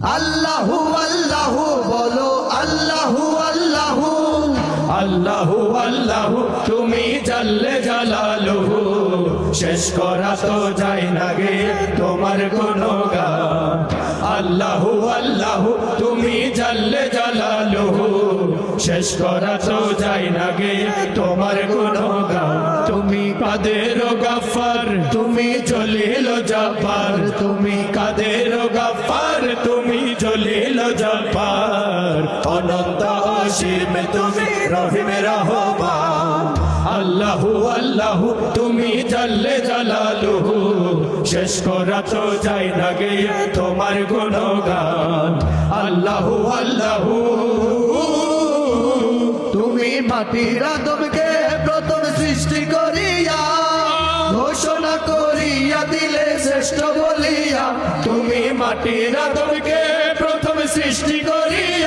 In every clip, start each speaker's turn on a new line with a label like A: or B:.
A: আল্লাহু আল্লাহু, বলো আল্লাহু আল্লাহু।
B: আল্লাহু আল্লাহু, তুমি জাল্লে জালালুহু। শেষ করা তো যায় না গে তোমার কোন আল্লাহু আল্লাহু, তুমি জাল্লে জালালুহু। শেষ করা তো যায় না গে তোমার কোন তুমি কাদের গাফার, তুমি জলিল জাফার। তুমি কাদের গাফার তুমি অসীম তুমি রহিম রহমান। আল্লাহু আল্লাহু, তুমি জাল্লে। জালালুহু শেষ করা তো যাই না গে তোমার গুণগান। আল্লাহু আল্লাহু।
A: তুমি মাটির আদমকে প্রথম সৃষ্টি করিয়া, ঘোষণা করিয়া দিলে শ্রেষ্ঠ বলিয়া,
B: তুমি মাটির আদমকে প্রথম সৃষ্টি করিয়া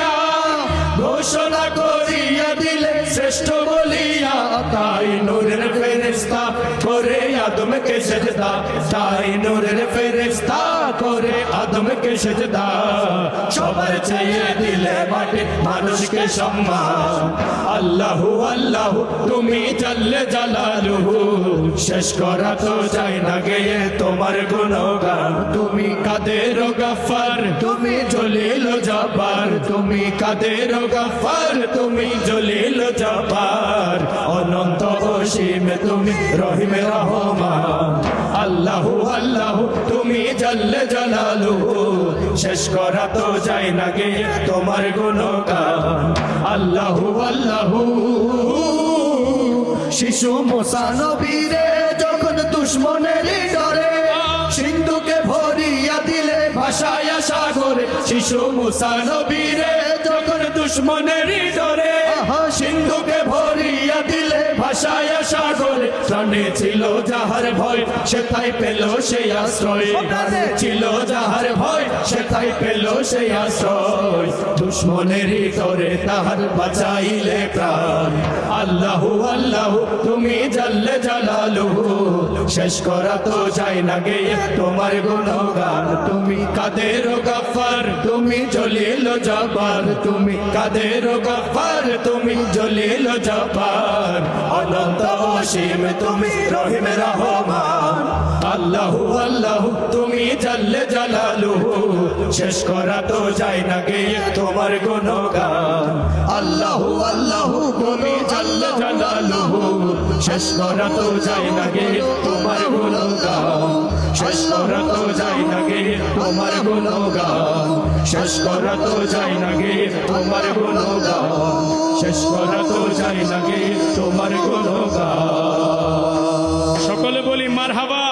B: শ্রেষ্ঠ বলিয়া তাই নূরের ফেরেস্তা করে আদমকে সেজদা তাই নূরের ফেরেস্তা করে আদমকে সেজদা। সবার চেয়ে দিলে মাটি মানুষকে সম্মান। আল্লাহু আল্লাহু, তুমি জাল্লে জালালুহু। শেষ করা তো যায় না গেয়ে তোমার গুণগান। তুমি কাদের গাফার, তুমি জলিল জব্বার। তুমি কাদের গাফার, তুমি জলিল জাবার অনন্ত অসীম তুমি রহিম রহমান। আল্লাহু আল্লাহু তুমি জাল্লে জালালুহু শেষ করা তো যায় না গে তোমার গুণগান। আল্লাহু আল্লাহু।
A: শিশু মোসানবীরে যখন দুশ্মনের ডরে সিন্ধুকে ভরিয়া দিলে
B: ভাষায় সাগরে। শিশু মুসা নবীরে যখন দুশ্মনের ডরে সিন্ধুকে ভরিয়া দিলে ভাষায় সাগরে। প্রাণে ছিল যাহার ভয় সেথায় পেল সেই আশ্রয়। ছিল যাহার ভয় সেথায় পেল সেই আশ্রয়। দুশ্মনের তাহার বাঁচাইলে প্রাণ। আল্লাহু আল্লাহু তুমি জাল্লে জালালুহু শেষ করা তো যায় না গে তোমার গুণগান। তুমি কাদের গাফার তুমি জলিল জবার তুমি কাদের গফার তুমি জলিল জবার অনন্ত অসীম তুমি রহিম রহমান। আল্লাহু আল্লাহু, তুমি জাল্লে জালালুহু শেষ করা তো যায় না গে, তোমার গুণগান।
A: আল্লাহু আল্লাহু বলো
B: জাল্লে জালালুহু শেষ করা তো যায় না গে, তোমার গুণগান। শেষ করা তো যায় না গে, তোমার গুণগান। শেষ করা তো যায় না গে, তোমার গুণগান। শেষ করা তো যায় না গে, তোমার গুণগান।
C: সকলে বলি মার হাবা